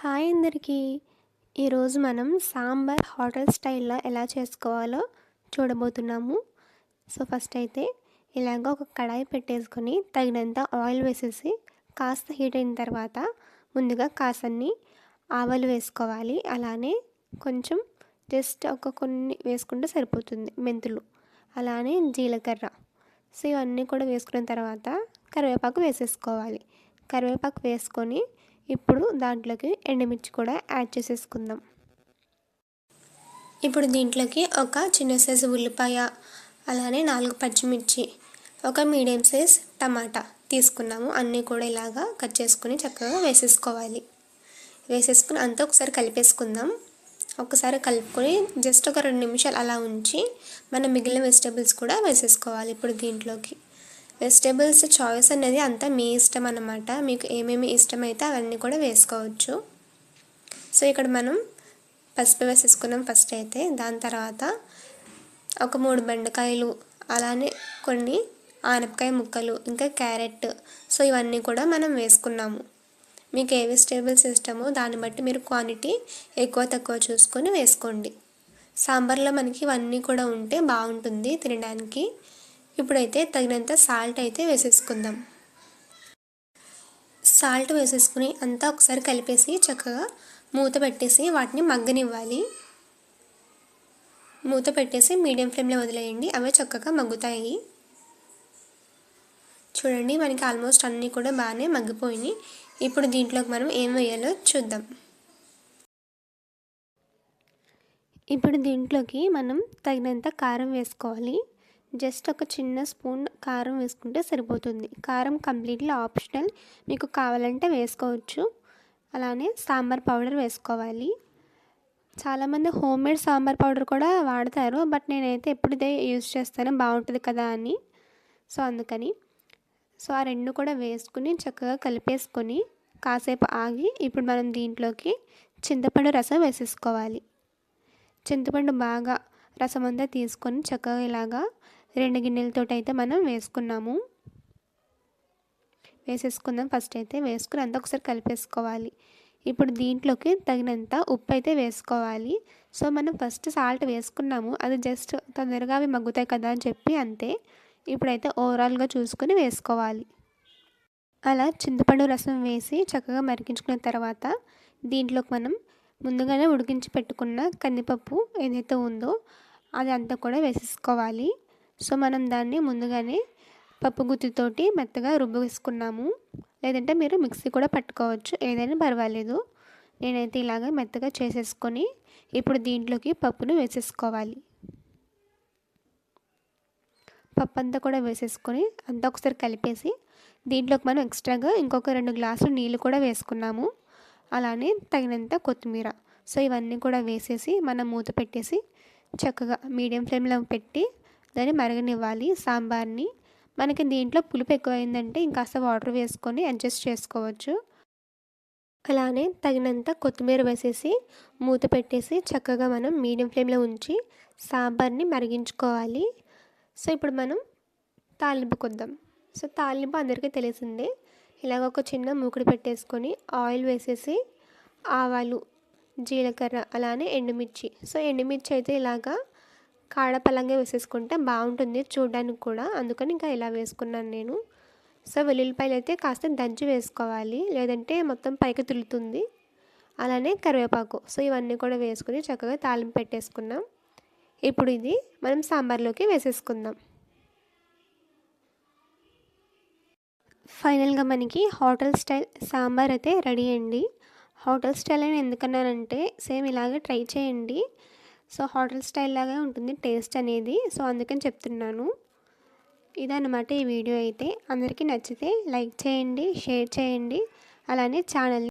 Hi అందరికీ. ఈరోజు మనం సాంబార్ హోటల్ స్టైల్లో ఎలా చేసుకోవాలో చూడబోతున్నాము. సో ఫస్ట్ అయితే ఇలాగ ఒక కడాయి పెట్టేసుకొని తగినంత ఆయిల్ వేసేసి కాస్త హీట్ అయిన తర్వాత ముందుగా కాసన్ని ఆవాలు వేసుకోవాలి. అలానే కొంచెం జస్ట్ ఒక కొన్ని వేసుకుంటే సరిపోతుంది మెంతులు. అలానే జీలకర్ర. సో ఇవన్నీ కూడా వేసుకున్న తర్వాత కరివేపాకు వేసేసుకోవాలి. కరివేపాకు వేసుకొని ఇప్పుడు దాంట్లోకి ఎండుమిర్చి కూడా యాడ్ చేసేసుకుందాం. ఇప్పుడు దీంట్లోకి ఒక చిన్న సైజు ఉల్లిపాయ అలానే నాలుగు పచ్చిమిర్చి ఒక మీడియం సైజ్ టమాటా తీసుకున్నాము. అన్నీ కూడా ఇలాగా కట్ చేసుకుని చక్కగా వేసేసుకోవాలి. వేసేసుకుని అంతా ఒకసారి కలిపేసుకుందాం. ఒకసారి కలుపుకొని జస్ట్ ఒక రెండు నిమిషాలు అలా ఉంచి మనం మిగిలిన వెజిటేబుల్స్ కూడా వేసేసుకోవాలి ఇప్పుడు దీంట్లోకి. వెజిటేబుల్స్ చాయిస్ అనేది అంతా మీ ఇష్టం అన్నమాట. మీకు ఏమేమి ఇష్టమైతే అవన్నీ కూడా వేసుకోవచ్చు. సో ఇక్కడ మనం పసుపు వేసేసుకున్నాం ఫస్ట్ అయితే. దాని తర్వాత ఒక మూడు బెండకాయలు అలానే కొన్ని ఆనపకాయ ముక్కలు ఇంకా క్యారెట్. సో ఇవన్నీ కూడా మనం వేసుకున్నాము. మీకు ఏ వెజిటేబుల్స్ ఇష్టమో దాన్ని బట్టి మీరు క్వాంటిటీ ఎక్కువ తక్కువ చూసుకొని వేసుకోండి. సాంబార్లో మనకి ఇవన్నీ కూడా ఉంటే బాగుంటుంది తినడానికి. ఇప్పుడైతే తగినంత సాల్ట్ అయితే వేసేసుకుందాం. సాల్ట్ వేసేసుకుని అంతా ఒకసారి కలిపేసి చక్కగా మూత పెట్టేసి వాటిని మగ్గనివ్వాలి. మూత పెట్టేసి మీడియం ఫ్లేమ్లో వదిలేయండి అవే చక్కగా మగ్గుతాయి. చూడండి మనకి ఆల్మోస్ట్ అన్నీ కూడా బాగానే మగ్గిపోయినాయి. ఇప్పుడు దీంట్లోకి మనం ఏం వేయాలో చూద్దాం. ఇప్పుడు దీంట్లోకి మనం తగినంత కారం వేసుకోవాలి. జస్ట్ ఒక చిన్న స్పూన్ కారం వేసుకుంటే సరిపోతుంది. కారం కంప్లీట్లీ ఆప్షనల్. మీకు కావాలంటే వేసుకోవచ్చు. అలానే సాంబార్ పౌడర్ వేసుకోవాలి. చాలామంది హోమ్ మేడ్ సాంబార్ పౌడర్ కూడా వాడతారు. బట్ నేనైతే ఎప్పుడు ఇదే యూజ్ చేస్తాను. బాగుంటుంది కదా అని. సో అందుకని. సో ఆ రెండు కూడా వేసుకుని చక్కగా కలిపేసుకొని కాసేపు ఆగి ఇప్పుడు మనం దీంట్లోకి చింతపండు రసం వేసేసుకోవాలి. చింతపండు బాగా రసం అంతా తీసుకొని చక్కగా ఇలాగా రెండు గిన్నెలతో అయితే మనం వేసుకున్నాము. వేసేసుకుందాం. ఫస్ట్ అయితే వేసుకుని అంతా ఒకసారి కలిపేసుకోవాలి. ఇప్పుడు దీంట్లోకి తగినంత ఉప్పు అయితే వేసుకోవాలి. సో మనం ఫస్ట్ సాల్ట్ వేసుకున్నాము. అది జస్ట్ తొందరగా అవి మగ్గుతాయి కదా అని చెప్పి అంతే. ఇప్పుడైతే ఓవరాల్గా చూసుకొని వేసుకోవాలి. అలా చింతపండు రసం వేసి చక్కగా మరిగించుకున్న తర్వాత దీంట్లోకి మనం ముందుగానే ఉడికించి పెట్టుకున్న కందిపప్పు ఏదైతే ఉందో అది అంతా కూడా వేసేసుకోవాలి. సో మనం దాన్ని ముందుగానే పప్పు గుత్తితోటి మెత్తగా రుబ్బేసుకున్నాము. లేదంటే మీరు మిక్సీ కూడా పట్టుకోవచ్చు. ఏదైనా పర్వాలేదు. నేనైతే ఇలాగ మెత్తగా చేసేసుకొని ఇప్పుడు దీంట్లోకి పప్పును వేసేసుకోవాలి. పప్పు అంతా కూడా వేసేసుకొని అంతా ఒకసారి కలిపేసి దీంట్లోకి మనం ఎక్స్ట్రాగా ఇంకొక రెండు గ్లాసులు నీళ్ళు కూడా వేసుకున్నాము. అలానే తగినంత కొత్తిమీర. సో ఇవన్నీ కూడా వేసేసి మనం మూత పెట్టేసి చక్కగా మీడియం ఫ్లేమ్లో పెట్టి దాన్ని మరగనివ్వాలి. సాంబార్ని. మనకి దీంట్లో పులుపు ఎక్కువైందంటే ఇంకాస్త వాటర్ వేసుకొని అడ్జస్ట్ చేసుకోవచ్చు. అలానే తగినంత కొత్తిమీర వేసేసి మూత పెట్టేసి చక్కగా మనం మీడియం ఫ్లేమ్లో ఉంచి సాంబార్ని మరిగించుకోవాలి. సో ఇప్పుడు మనం తాలింపు కొద్దాం. సో తాలింపు అందరికీ తెలిసిందే. ఇలాగ ఒక చిన్న మూకుడు పెట్టేసుకొని ఆయిల్ వేసేసి ఆవాలు జీలకర్ర అలానే ఎండుమిర్చి. సో ఎండుమిర్చి అయితే ఇలాగా కాడపలంగా వేసేసుకుంటే బాగుంటుంది చూడడానికి కూడా. అందుకని ఇంకా ఇలా వేసుకున్నాను నేను. సో వెల్లుల్లిపాయలు అయితే కాస్త దంచి వేసుకోవాలి. లేదంటే మొత్తం పైకి తులుతుంది అలానే కరివేపాకు. సో ఇవన్నీ కూడా వేసుకుని చక్కగా తాలింపు పెట్టేసుకున్నాం. ఇప్పుడు ఇది మనం సాంబార్లోకి వేసేసుకుందాం. ఫైనల్గా మనకి హోటల్ స్టైల్ సాంబార్ అయితే రెడీ అండి. హోటల్ స్టైల్ అని ఎందుకన్నానంటే సేమ్ ఇలాగే ట్రై చేయండి. సో హోటల్ స్టైల్ లాగా ఉంటుంది టేస్ట్ అనేది. సో అందుకని చెప్తున్నాను. ఇదన్నమాట ఈ వీడియో అయితే. అందరికీ నచ్చితే లైక్ చేయండి షేర్ చేయండి. అలానే ఛానల్